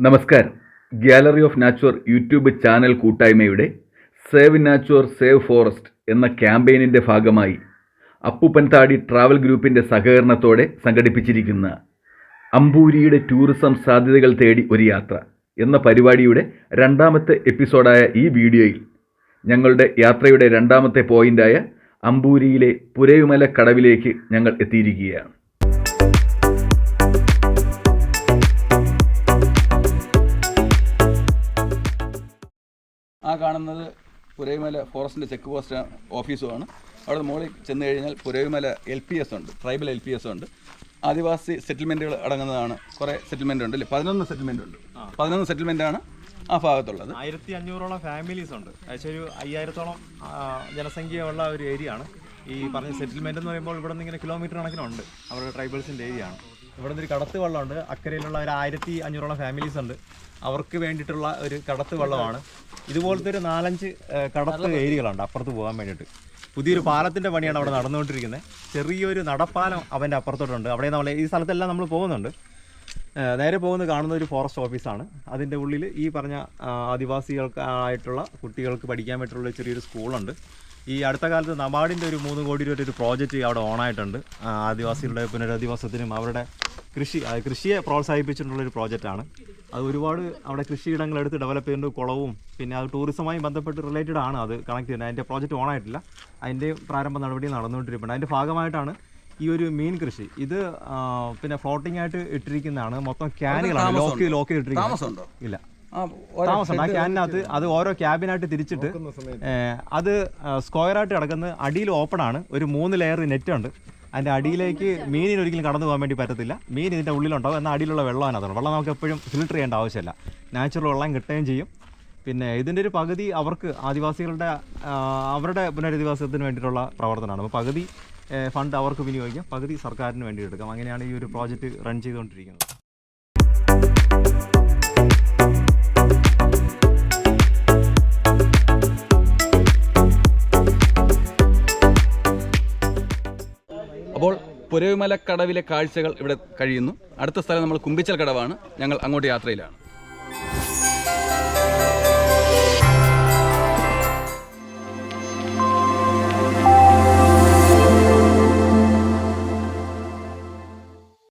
നമസ്കാരം. Gallery of nature YouTube channel കൂട്ടായ്മയുടെ save nature save forest എന്ന ക്യാമ്പയിനിന്റെ ഭാഗമായി അപ്പുപ്പൻ താടി ട്രാവൽ ഗ്രൂപ്പിന്റെ സഹകരണത്തോടെ സംഘടിപ്പിച്ചിരിക്കുന്ന അമ്പൂരിയുടെ ടൂറിസം സാധ്യതകൾ തേടി ഒരു യാത്ര എന്ന പരിപാടിയുടെ രണ്ടാമത്തെ എപ്പിസോഡായ ഈ വീഡിയോയിൽ ഞങ്ങളുടെ യാത്രയുടെ രണ്ടാമത്തെ പോയിന്റായ അമ്പൂരിയിലെ പുരയുമല കടവിലേക്ക് ഞങ്ങൾ എത്തിയിരിക്കുകയാണ്. ആ കാണുന്നത് പുരൈമല ഫോറസ്റ്റിന്റെ ചെക്ക് പോസ്റ്റ് ഓഫീസുമാണ്. അവിടെ മുകളിൽ ചെന്ന് കഴിഞ്ഞാൽ പുരൈമല എൽ പി എസ് ഉണ്ട് ട്രൈബൽ എൽ പി എസ് ഉണ്ട്. ആദിവാസി സെറ്റിൽമെന്റുകൾ അടങ്ങുന്നതാണ്. കുറേ സെറ്റിൽമെന്റ് ഉണ്ട് അല്ലേ? പതിനൊന്ന് സെറ്റിൽമെന്റ് ഉണ്ട്. പതിനൊന്ന് ആണ് ആ ഭാഗത്തുള്ളത്. ആയിരത്തി അഞ്ഞൂറോളം ഫാമിലീസ് ഉണ്ട്. ഏകദേശം ഒരു അയ്യായിരത്തോളം ജനസംഖ്യയുള്ള ഒരു ഏരിയ ആണ്. ഈ പറഞ്ഞ സെറ്റിൽമെന്റ് എന്ന് പറയുമ്പോൾ ഇവിടെ നിന്ന് ഇങ്ങനെ കിലോമീറ്റർ കണക്കിനുണ്ട്. അവരുടെ ട്രൈബൽസിന്റെ ഏരിയ ആണ്. ഇവിടെ നിന്ന് ഒരു കടത്ത് വെള്ളമുണ്ട്. അക്കരയിലുള്ള ഒരു ആയിരത്തി അഞ്ഞൂറോളം ഫാമിലീസ് ഉണ്ട്. അവർക്ക് വേണ്ടിയിട്ടുള്ള ഒരു കടത്ത് വെള്ളമാണ്. ഇതുപോലത്തെ ഒരു നാലഞ്ച് കടത്ത് ഏരിയകളുണ്ട് അപ്പുറത്ത് പോകാൻ വേണ്ടിയിട്ട്. പുതിയൊരു പാലത്തിന്റെ പണിയാണ് അവിടെ നടന്നുകൊണ്ടിരിക്കുന്നത്. ചെറിയൊരു നടപ്പാലം അവന്റെ അപ്പുറത്തോട്ടുണ്ട്. അവിടെ നമ്മൾ ഈ സ്ഥലത്തെല്ലാം നമ്മൾ പോകുന്നുണ്ട്. നേരെ പോകുന്നത് കാണുന്ന ഒരു ഫോറസ്റ്റ് ഓഫീസാണ് അതിന്റെ ഉള്ളിൽ ഈ പറഞ്ഞ ആദിവാസികൾക്ക് ആയിട്ടുള്ള കുട്ടികൾക്ക് പഠിക്കാൻ പറ്റുള്ള ചെറിയൊരു സ്കൂളുണ്ട്. ഈ അടുത്ത കാലത്ത് നബാർഡിന്റെ ഒരു മൂന്ന് കോടി രൂപയുടെ ഒരു പ്രോജക്റ്റ് അവിടെ ഓണായിട്ടുണ്ട് ആദിവാസികളുടെ പുനരധിവാസത്തിനും അവരുടെ കൃഷി ആ, കൃഷിയെ പ്രോത്സാഹിപ്പിച്ചിട്ടുള്ള ഒരു പ്രോജക്റ്റാണ്. അത് ഒരുപാട് അവിടെ കൃഷിയിടങ്ങൾ എടുത്ത് ഡെവലപ്പ് ചെയ്യേണ്ട കുളവും പിന്നെ അത് ടൂറിസമായി ബന്ധപ്പെട്ട് റിലേറ്റഡ് ആണ് അത് കണക്ട് ചെയ്യുന്നത്. അതിന്റെ പ്രോജക്റ്റ് ഓൺ ആയിട്ടില്ല. അതിന്റെ പ്രാരംഭ നടപടി നടന്നുകൊണ്ടിരിക്കുന്നുണ്ട് അതിന്റെ ഭാഗമായിട്ടാണ് ഈ ഒരു മീൻ കൃഷി. ഇത് പിന്നെ ഫ്ലോട്ടിംഗ് ആയിട്ട് ഇട്ടിരിക്കുന്നതാണ്. മൊത്തം ക്യാനുകളാണ്. ലോക്ക് ലോക്ക് ഇട്ടിരിക്കുന്നത്. താമസമുണ്ടോ? ഇല്ല. ആ താമസം ആ ക്യാനിനകത്ത് അത് ഓരോ ക്യാബിനായിട്ട് തിരിച്ചിട്ട് അത് സ്ക്വയറായിട്ട് കിടക്കുന്ന അടിയിൽ ഓപ്പൺ ആണ്. ഒരു മൂന്ന് ലെയർ നെറ്റ് ഉണ്ട്. അതിന്റെ അടിയിലേക്ക് മീനിന് ഒരിക്കലും കടന്നു പോകാൻ വേണ്ടി പറ്റത്തില്ല. മീൻ ഇതിന്റെ ഉള്ളിലുണ്ടാവും. എന്നാൽ അടിയിലുള്ള വെള്ളം അതുകൊണ്ട് വെള്ളം നമുക്ക് എപ്പോഴും ഫിൽട്ടർ ചെയ്യേണ്ട ആവശ്യമില്ല. നാച്ചുറൽ വെള്ളം കിട്ടുകയും ചെയ്യും. പിന്നെ ഇതിന്റെ ഒരു പകുതി അവർക്ക് ആദിവാസികളുടെ അവരുടെ പുനരധിവാസത്തിന് വേണ്ടിയിട്ടുള്ള പ്രവർത്തനമാണ്. അപ്പോൾ പകുതി ഫണ്ട് അവർക്ക് വിനിയോഗിക്കാം. പകുതി സർക്കാരിന് വേണ്ടി എടുക്കാം. അങ്ങനെയാണ് ഈ ഒരു പ്രോജക്റ്റ് റൺ ചെയ്തുകൊണ്ടിരിക്കുന്നത്. പുരവിമല കടവിലെ കാഴ്ചകൾ ഇവിടെ കഴിയുന്നു. അടുത്ത സ്ഥലം നമ്മൾ കുമ്പിച്ചൽ കടവാണ്. ഞങ്ങൾ അങ്ങോട്ട് യാത്രയിലാണ്.